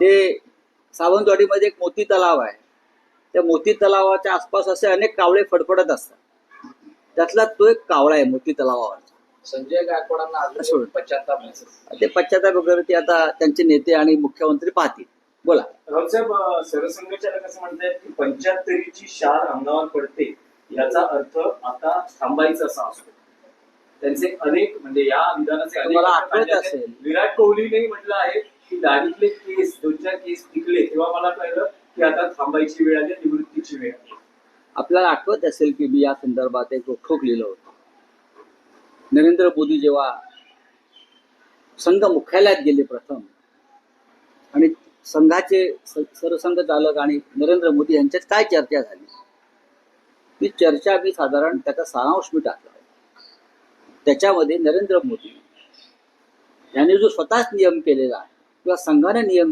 ते सावंतवाडीमध्ये एक मोती तलाव आहे. त्या मोती तलावाच्या आसपास असे अनेक कावळे फडफडत असतात. त्यातला तो एक कावळा आहे मोती तलावावर संजय गायकवाडांना पश्चाताप. ते पश्चाताप वगैरे ते आता त्यांचे नेते आणि मुख्यमंत्री पाहतील. बोला. रावसाहेब सरसंघचालक असं म्हणतायत की पंच्याहत्तरीची शार अंगावर पडते याचा अर्थ आता थांबायचा असा असतो. त्यांचे अनेक म्हणजे या विधानाचे आठवत. असेल. विराट कोहलीनेही म्हटलं आहे की केस दोन चार केस टिकले तेव्हा मला कळलं की आता थांबायची वेळ आली निवृत्तीची वेळ आली. आपल्याला आठवत असेल की मी या संदर्भात एक ठोक लिहिलं होतं. नरेंद्र मोदी जेव्हा संघ मुख्यालयात गेले प्रथम आणि संघाचे सरसंघ चालक आणि नरेंद्र मोदी यांच्यात काय चर्चा झाली? ती चर्चा मी साधारण त्याचा सारांश मी टाकला त्याच्यामध्ये नरेंद्र मोदी यांनी जो स्वतःच नियम केलेला आहे किंवा संघाने नियम